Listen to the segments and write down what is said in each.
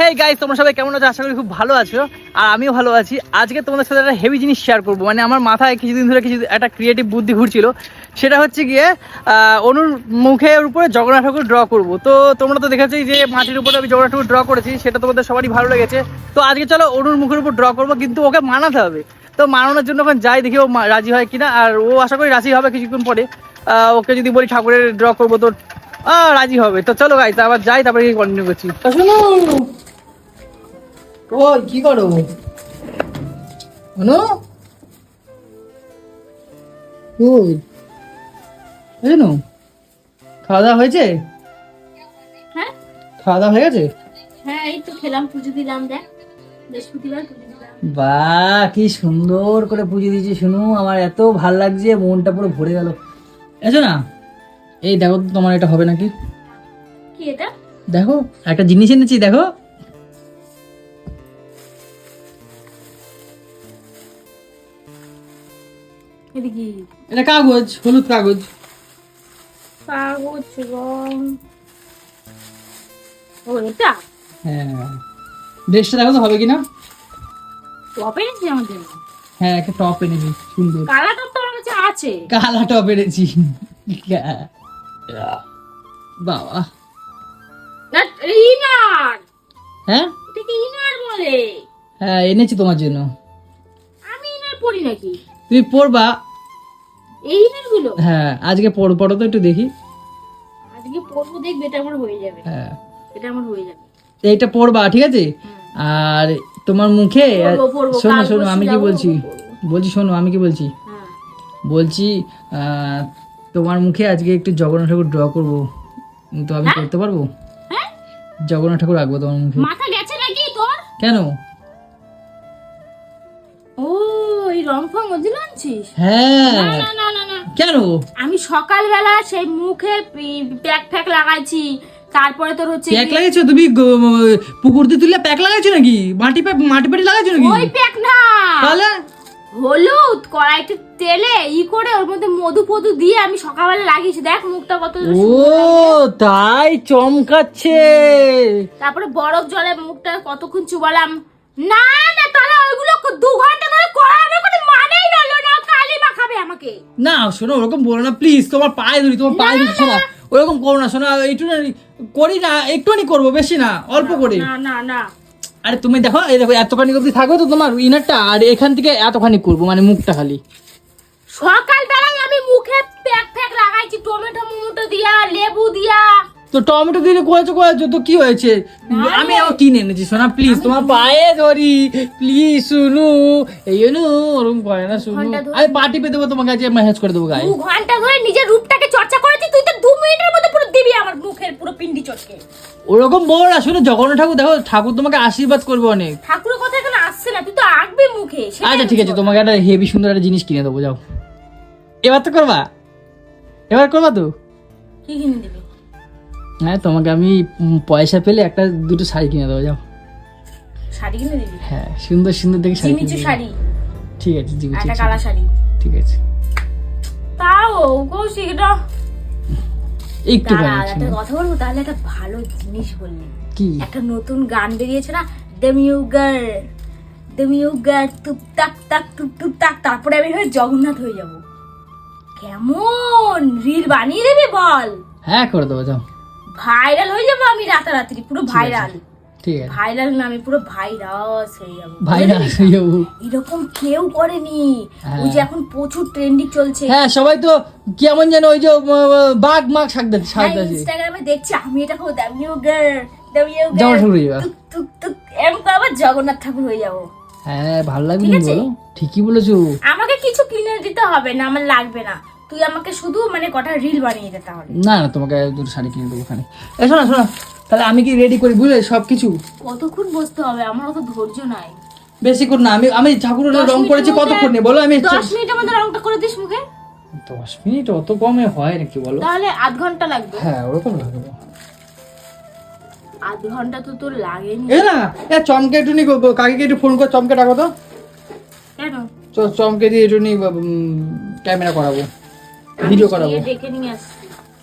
Hey guys তোমরা সবাই কেমন আছো? আশা করি খুব ভালো আছো আর আমিও ভালো আছি। আজকে তোমাদের সাথে একটা হেভি জিনিস শেয়ার করব। মানে আমার মাথায় কিছুদিন ধরে কিছু একটা ক্রিয়েটিভ বুদ্ধি ঘুরছিল। সেটা হচ্ছে গিয়ে অনুর মুখের উপরে জগন্নাথ ঠাকুর ড্র করব। তো তোমরা তো দেখেছি যে মাটির উপরে আমি জগন্নাথ ঠাকুর ড্র করেছি, সেটা তোমাদের সবারই ভালো লেগেছে। তো আজকে চলো অনুর মুখের উপর ড্র করব, কিন্তু ওকে মানাতে হবে। তো মানানোর জন্য ওখানে যাই, দেখি ও রাজি হয় কিনা। আর ও আশা করি রাজি হবে কিছুক্ষণ পরে। ওকে যদি বলি ঠাকুরের ড্র করব, তো রাজি হবে। তো চলো গাইস আবার যাই, তারপরে কন্টিনিউ করছি। ওই কি করো? অনু? ওই জানো খাওয়া দাওয়া হয়েছে? হ্যাঁ? খাওয়া দাওয়া হয়ে গেছে? হ্যাঁ এই তো খেলাম পুজো দিলাম দেখ বৃহস্পতিবার পুজো দিলাম। বাহ কি সুন্দর করে পুজো দিয়েছি শুনু আমার এত ভালো লাগছে মনটা পুরো ভরে গেল। এসো না এই দেখো তোমার এটা হবে নাকি? কি এটা? দেখো একটা জিনিস এনেছি দেখো। এটা কি? এটা কাগজ হলুদ কাগজ। কাগজ রং। ও এটা? হ্যাঁ। ড্রেসটা দেখো তো হবে কিনা? টপ এনেছি জন্য হ্যাঁ একটা টপ এনেছি সুন্দর। কালা টপ তো আমার কাছে আছে। কালা টপ এনেছি। বাবা। না ইনার হ্যাঁ? এটাকে ইনার বলে। হ্যাঁ এনেছি তোমার জন্য। আমি ইনার পরি নাকি? তুমি পড়বা এই ইনারগুলো? হ্যাঁ আজকে পড়ো পড়ো তো একটু দেখি। আজকে পরবো দেখবে এটা আমার হয়ে যাবে। হ্যাঁ। এটা আমার হয়ে যাবে। এইটা পড়বা ঠিক আছে? আর তোমার মুখে পড়ব, পড়ব, শোনো শোনো আমি কি বলছি? বলছি শোনো আমি কি বলছি? হ্যাঁ। বলছি তোমার মুখে আজকে একটু জগন্নাথ ঠাকুর ড্র করব। তো আমি করতে পারব? হ্যাঁ? জগন্নাথ ঠাকুর রাখব তোমার মুখে। মাথা গেছে নাকি তোর? কেন? এই রং ফং ওদিন আনছিস? হ্যাঁ। না না না না কেন? আমি সকালবেলা সেই মুখে প্যাক ফ্যাক লাগাইছি। তারপরে তোর হচ্ছে প্যাক লাগাইছো? তুমি পুকুর দিয়ে তুললে প্যাক লাগাইছো নাকি? মাটি প্যাক মাটি পাটি লাগাইছো নাকি? ওই প্যাক না। তাহলে? হলুদ কড়াইতে তেলে ই করে ওর মধ্যে মধু ফধু দিয়ে আমি সকালবেলা লাগিয়েছি। দেখ মুখটা কত ও তাই চমকাচ্ছে। তারপরে বরফ জলে মুখটা কতক্ষণ চুবালাম। না তাহলে ওইগুলো দু ঘণ্টা ধরে করা হবে কোনো মানেই রইল না কালি মাখাবে আমাকে। না শোনো ওরকম বলো না প্লিজ তোমার পায়ে ধরি তোমার পায়ে ধরি শোনা ওরকম করো না শোনা একটু করি না একটুখানি করব বেশি না অল্প করে। না না না। আরে তুমি দেখো এই দেখো এতখানি অব্দি থাকবে তো তোমার ইনারটা আর এখান থেকে এতখানি করব মানে মুখটা খালি। সকাল সকালবেলায় আমি মুখে প্যাক ফ্যাক লাগাইছি টমেটো মোমেটো দিয়া লেবু দিয়া। তো টমেটো দিলে করেছ করেছ তো কি হয়েছে? আমি আবার কিনে এনেছি শোনা প্লিজ তোমার পায়ে ধরি। প্লিজ শুনু। এই জন্য ওরকম করে না শুনু। আমি পার্টি পেয়ে দেবো তোমাকে আজকে ম্যাসেজ করে দেবো গায়ে। ঘণ্টা ধরে নিজের রূপটাকে চর্চা করেছি তুই তো দু মিনিটের মধ্যে পুরো দিবি আমার মুখের পুরো পিন্ডি চটকে। ওরকম না শুনে জগন্নাথ ঠাকুর দেখো ঠাকুর তোমাকে আশীর্বাদ করবে অনেক। ঠাকুরের কথা এখানে আসছে না তুই তো আঁকবি মুখে আচ্ছা ঠিক আছে তোমাকে একটা হেভি সুন্দর একটা জিনিস কিনে দেবো যাও। এবার তো করবা? এবার করবা তো? কি কিনে দিবি? হ্যাঁ তোমাকে আমি পয়সা পেলে একটা দুটো শাড়ি কিনে দেবো যাও। শাড়ি কিনে দিবি? হ্যাঁ সুন্দর সুন্দর দেখে শাড়ি কিনে শাড়ি। ঠিক আছে জি একটা কালা শাড়ি। ঠিক আছে। তাও কৌশিক এটা একটু একটা কথা বলব? তাহলে একটা ভালো জিনিস বললি কি? একটা নতুন গান বেরিয়েছে না? দেমিউগার দেমিউগার টুক টাক টাক টুক টুক টাক তারপরে আমি হয়ে জগন্নাথ হয়ে যাব। কেমন? রিল বানিয়ে দিবি বল। হ্যাঁ করে দেবো যাও। ভাইরাল হয়ে যাব আমি রাতারাতি পুরো ভাইরাল ভাইরাল না আমি পুরো ভাইরাস হয়ে যাব। ভাই না যাব। এরকম কেউ করেনি। হ্যাঁ। ওই যে এখন প্রচুর ট্রেন্ডিং চলছে। হ্যাঁ সবাই তো কেমন যেন ওই যে বাঘ মাঘ শাকদা হ্যাঁ ইনস্টাগ্রামে দেখছি আমি এটা খুব দেমিউগার দেমিউগার জগন্নাথ ঠাকুর হয়ে যাবা। টুক টুক টুক এরকম করে আবার জগন্নাথ ঠাকুর হয়ে যাব। হ্যাঁ ভালো লাগবে? বলো। ঠিকই বলেছ। আমাকে কিছু কিনে দিতে হবে না আমার লাগবে না। তুই আমাকে শুধু মানে কটা রিল বানিয়ে দে তাহলে। না না তোমাকে দুটো শাড়ি কিনে দেবো ওখানে। এ শোনা শোনা তাহলে আমি কি রেডি করি বুঝলে সব কিছু কতক্ষণ বসতে হবে? আমার অত ধৈর্য নাই। বেশিক্ষণ না আমি আমি ঠাকুরের রং করেছি কতক্ষণ নেই বলো আমি দশ মিনিটের মধ্যে রংটা করে দিস মুখে। দশ মিনিট অত কমে হয় নাকি বলো? তাহলে আধ ঘণ্টা লাগবে। হ্যাঁ ওরকম লাগবে। আধ ঘণ্টা তো তোর লাগেনি। এ না এ চমকে একটু নি কাকে একটু ফোন করে চমকে ডাকো তো। কেন? চমকে দিয়ে একটু নি ক্যামেরা করাবো। ভিডিও করাবো।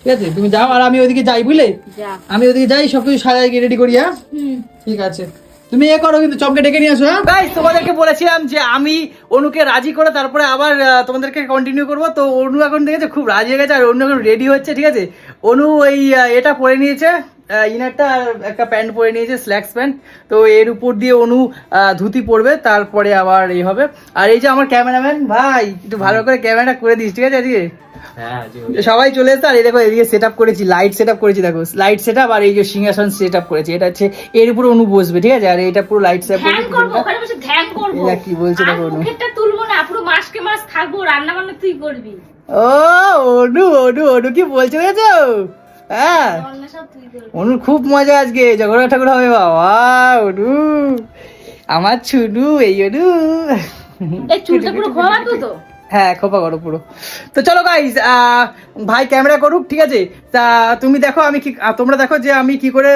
ঠিক আছে তুমি যাও আর আমি ওইদিকে যাই বুঝলে? যা। আমি ওদিকে যাই সব কিছু সাজাই রেডি করি হ্যাঁ? ঠিক আছে। তুমি এ করো কিন্তু চমকে ডেকে নিয়ে আসো হ্যাঁ? গাইস তোমাদেরকে বলেছিলাম যে আমি অনুকে রাজি করে তারপরে আবার তোমাদেরকে কন্টিনিউ করব। তো অনু এখন দেখেছে খুব রাজি হয়ে গেছে আর অনু এখন রেডি হচ্ছে ঠিক আছে? অনু ওই এটা পরে নিয়েছে ইনারটা আর একটা প্যান্ট পরে নিয়েছে স্ল্যাক্স প্যান্ট তো এর উপর দিয়ে অনু ধুতি পরবে তারপরে আবার এই হবে। আর এই যে আমার ক্যামেরাম্যান ভাই একটু ভালো করে ক্যামেরাটা করে দিস ঠিক আছে আজকে সবাই চলে এসছে আর এই দেখো এদিকে সেট আপ করেছি লাইট সেট আপ করেছি দেখো লাইট সেট আপ আর এই যে সিংহাসন সেট আপ করেছি এটা হচ্ছে এর উপরে অনু বসবে ঠিক আছে? আর এটা পুরো লাইট সেট ধ্যান করব ওখানে বসে ধ্যান করব। এরা কি বলছে দেখো অনু। তুলবো না পুরো মাসকে মাস থাকব রান্না বান্না তুই করবি। ও অনু অনু অনু কি বলছে দেখেছ? হ্যাঁ। অনুর খুব মজা আজকে জগন্নাথ ঠাকুর হবে বাবা অনু। আমার ছুনু এই অনু। এই চুলটা পুরো ঘোরাবো তো? হ্যাঁ খোপা করো পুরো। তো চলো গাইজ ভাই ক্যামেরা করুক ঠিক আছে? তা তুমি দেখো আমি কি তোমরা দেখো যে আমি কি করে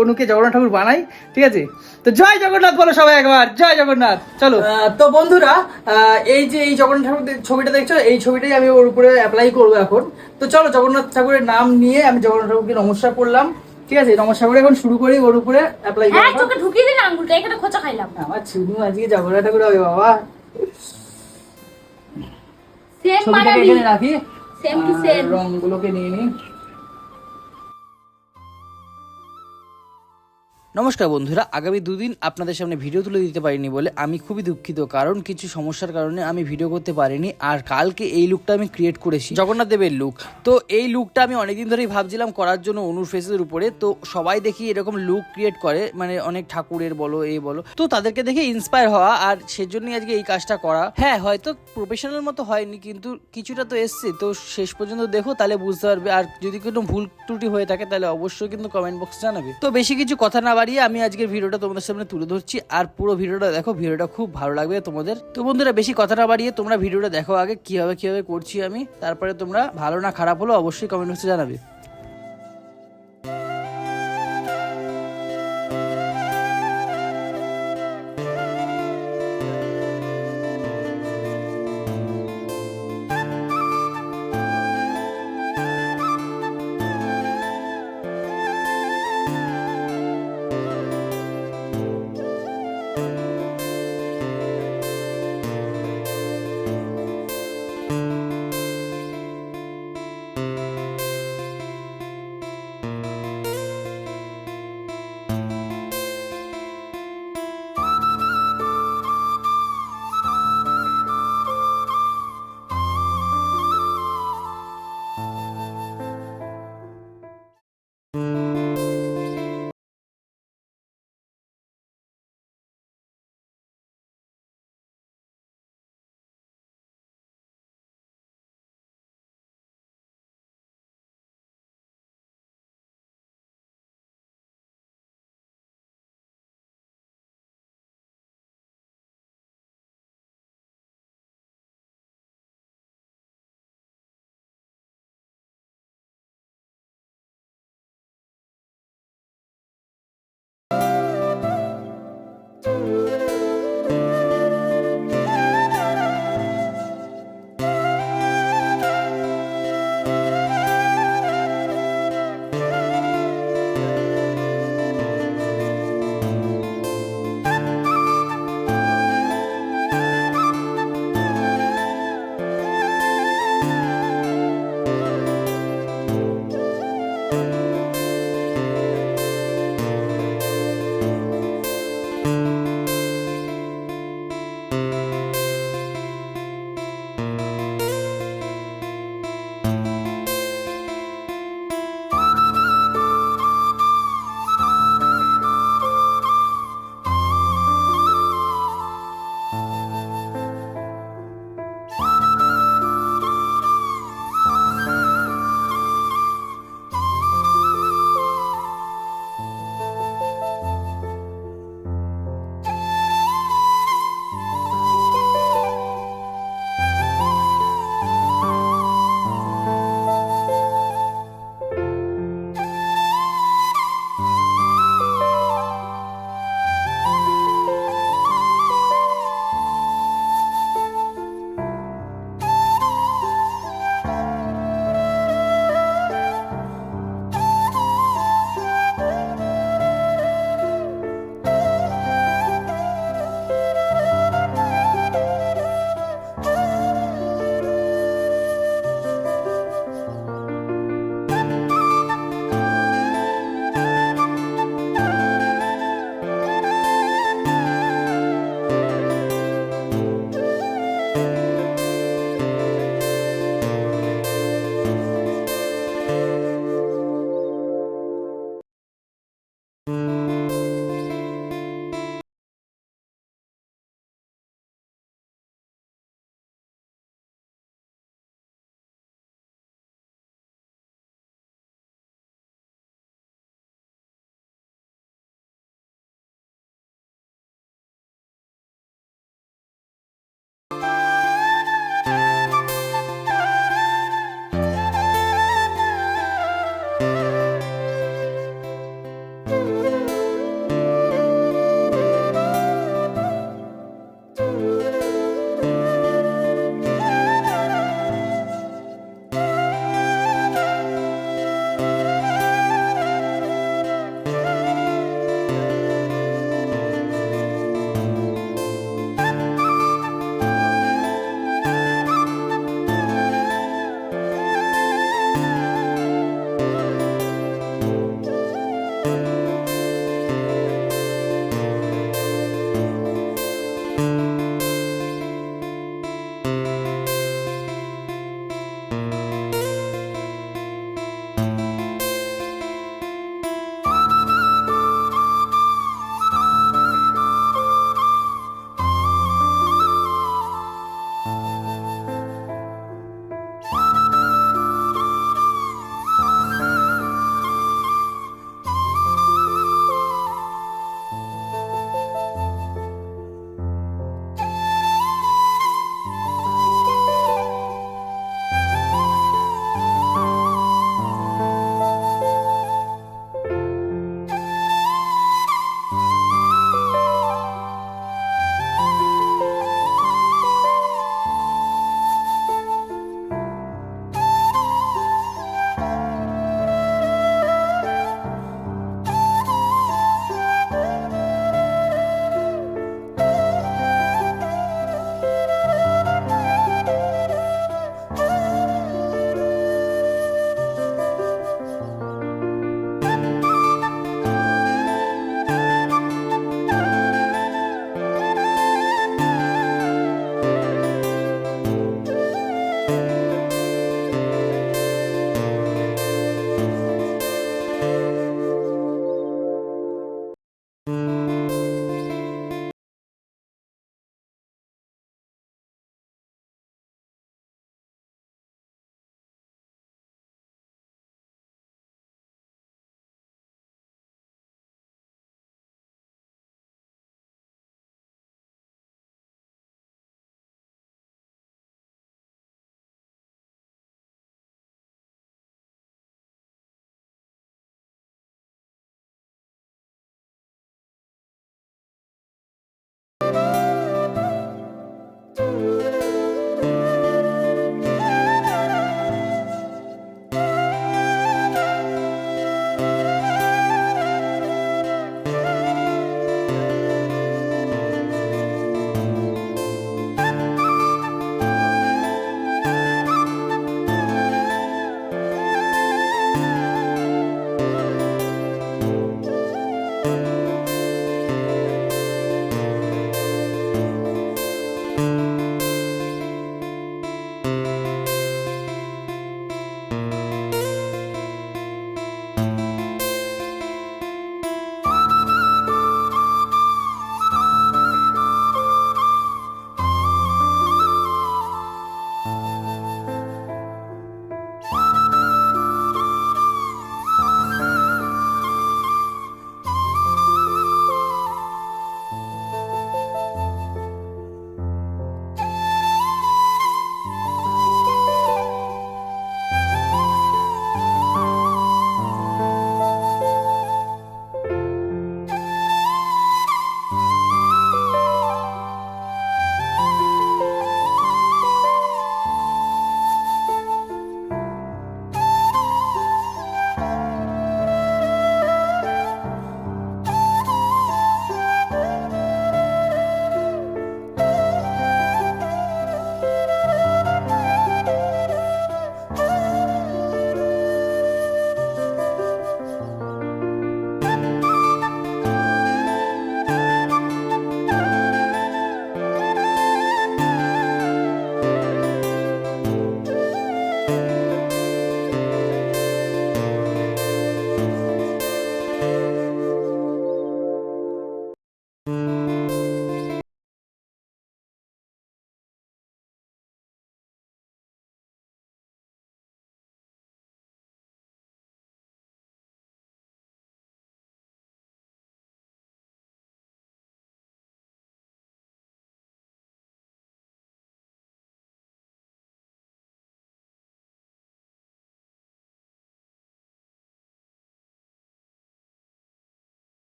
অনুকে জগন্নাথ ঠাকুর বানাই ঠিক আছে? তো জয় জগন্নাথ বলো সবাই একবার জয় জগন্নাথ চলো। আহ, তো বন্ধুরা আহ, এই যে এই জগন্নাথ ঠাকুর ছবিটা দেখছ এই ছবিটাই আমি ওর উপরে অ্যাপ্লাই করব এখন। তো চলো জগন্নাথ ঠাকুরের নাম নিয়ে আমি জগন্নাথ ঠাকুরকে নমস্কার করলাম ঠিক আছে? নমস্কার করে এখন শুরু করি ওর উপরে অ্যাপ্লাই করব ঢুকিয়ে দিন আঙ্গুলটা এখানে খোঁচা খাইলাম। আমার ছুনু আজকে জগন্নাথ ঠাকুর হবে বাবা। সেম মারাবি রাখি। সেম টু সেম রংগুলোকে নিয়ে নিই। নমস্কার বন্ধুরা, আগামী দুদিন আপনাদের সামনে ভিডিও তুলে দিতে পারিনি বলে আমি খুবই দুঃখিত, কারণ কিছু সমস্যার কারণে আমি ভিডিও করতে পারিনি আর কালকে এই লুকটা আমি ক্রিয়েট করেছি, জগন্নাথ দেবের লুক তো এই লুকটা আমি অনেকদিন ধরেই ভাবছিলাম করার জন্য অনুর ফেসের উপরে, তো সবাই দেখি এরকম লুক ক্রিয়েট করে মানে অনেক ঠাকুরের বলো এই বলো। তো তাদেরকে দেখে ইন্সপায়ার হওয়া আর সেজন্যই আজকে এই কাজটা করা। হ্যাঁ হয়তো প্রফেশনাল মতো হয়নি, কিন্তু কিছুটা তো এসছে, তো শেষ পর্যন্ত দেখো, তাহলে বুঝতে পারবে। আর যদি কোনো ভুল ত্রুটি হয়ে থাকে, তাহলে অবশ্যই কিন্তু কমেন্ট বক্সে জানাবে। তো বেশি কিছু কথা না বাড়িয়ে আমি আজকের ভিডিওটা তোমাদের সামনে তুলে ধরছি। আর পুরো ভিডিওটা দেখো, ভিডিওটা খুব ভালো লাগবে তোমাদের। তো বন্ধুরা, বেশি কথাটা বাড়িয়ে তোমরা ভিডিওটা দেখো আগে, কীভাবে কীভাবে করছি আমি। তারপরে তোমরা ভালো না খারাপ হলো অবশ্যই কমেন্ট বক্সে জানাবে।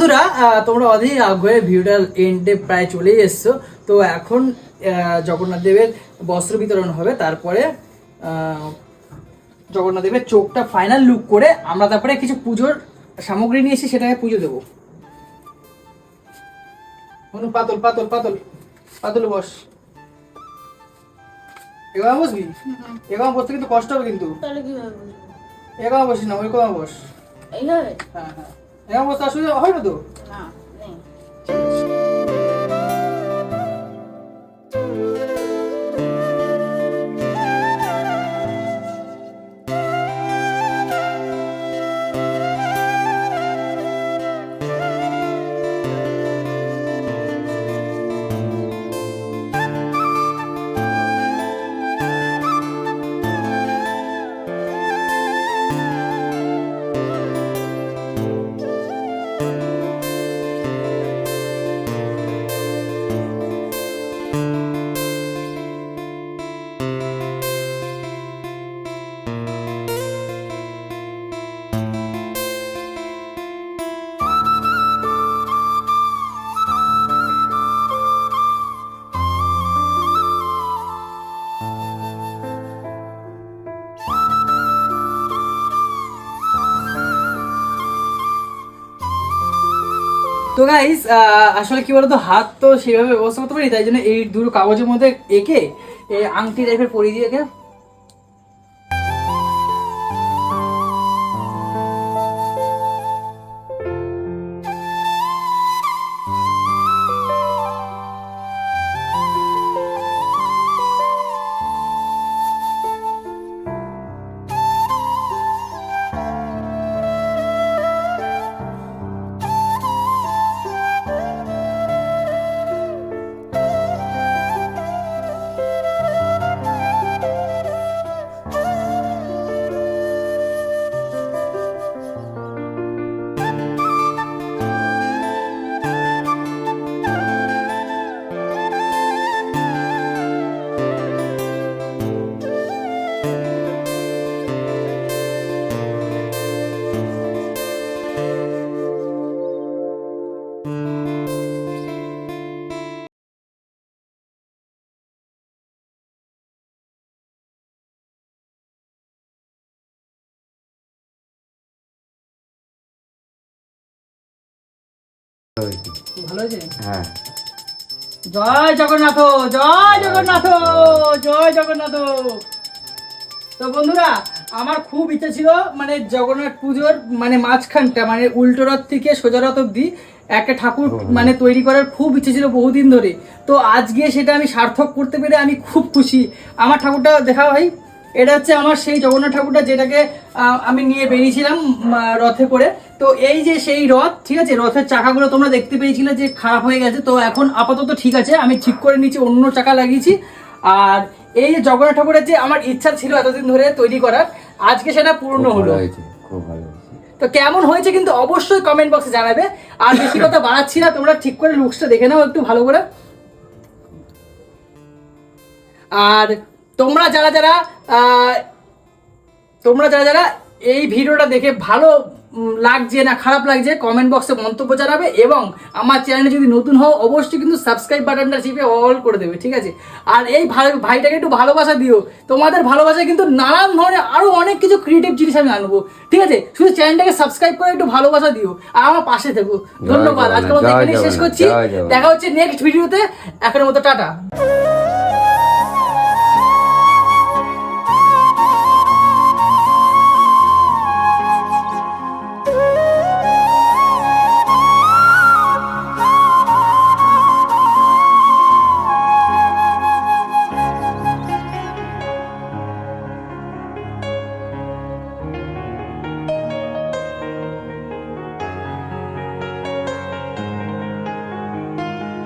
বন্ধুরা তোমরা অধীর আগ্রহে ভিডিওটা এন্ডে প্রায় চলেই এসছো। তো এখন জগন্নাথ দেবের বস্ত্র বিতরণ হবে তারপরে জগন্নাথ দেবের চোখটা ফাইনাল লুক করে আমরা তারপরে কিছু পুজোর সামগ্রী নিয়ে এসে সেটাকে পুজো দেবো। পাতল পাতল পাতল পাতল বস। এবার বসবি? এবার বসতে কিন্তু কষ্ট হবে কিন্তু। কি বসিস না ওই কমা বস। হ্যাঁ হ্যাঁ। এবার বসতে অসুবিধা হয় না তো না গাইস আসলে কি বলতো, হাত তো সেভাবে ব্যবস্থা করতে পারি, তাই জন্য এই দুটো কাগজের মধ্যে এঁকে আংটি টাইপের পরিয়ে দিয়ে একে ভালো হয়েছে? হ্যাঁ। জয় জগন্নাথ জয় জগন্নাথ জয় জগন্নাথ। তো বন্ধুরা আমার খুব ইচ্ছা ছিল মানে জগন্নাথ পুজোর মানে মাঝখানটা মানে উল্টো রথ থেকে সোজা রথ অব্দি একটা ঠাকুর মানে তৈরি করার খুব ইচ্ছে ছিল বহুদিন ধরে। তো আজকে সেটা আমি সার্থক করতে পেরে আমি খুব খুশি। আমার ঠাকুরটা দেখা ভাই এটা হচ্ছে আমার সেই জগন্নাথ ঠাকুরটা যেটাকে আমি নিয়ে বেরিয়েছিলাম রথে করে। তো এই যে সেই রথ ঠিক আছে? রথের চাকাগুলো তোমরা দেখতে পেয়েছিলে যে খারাপ হয়ে গেছে। তো এখন আপাতত ঠিক আছে আমি ঠিক করে নিচ্ছি অন্য চাকা লাগিয়েছি। আর এই যে জগন্নাথ ঠাকুরের যে আমার ইচ্ছা ছিল এতদিন ধরে তৈরি করার আজকে সেটা পূর্ণ হলো। হয়েছে খুব ভালো তো কেমন হয়েছে কিন্তু অবশ্যই কমেন্ট বক্সে জানাবে। আর বেশি কথা বাড়াচ্ছি না তোমরা ঠিক করে লুকসটা দেখে নাও একটু ভালো করে। আর তোমরা যারা যারা তোমরা যারা যারা এই ভিডিওটা দেখে ভালো লাগছে না খারাপ লাগছে কমেন্ট বক্সে মন্তব্য জানাবে এবং আমার চ্যানেলে যদি নতুন হও অবশ্যই কিন্তু সাবস্ক্রাইব বাটনটা চিপে অল করে দেবে ঠিক আছে? আর এই ভাই ভাইটাকে একটু ভালোবাসা দিও। তোমাদের ভালোবাসা কিন্তু নানান ধরনের আরও অনেক কিছু ক্রিয়েটিভ জিনিস আমি আনব ঠিক আছে? শুধু চ্যানেলটাকে সাবস্ক্রাইব করে একটু ভালোবাসা দিও আর আমার পাশে থেকো। ধন্যবাদ। আজকে এখানেই শেষ করছি। দেখা হচ্ছে নেক্সট ভিডিওতে এখনের মতো টাটা।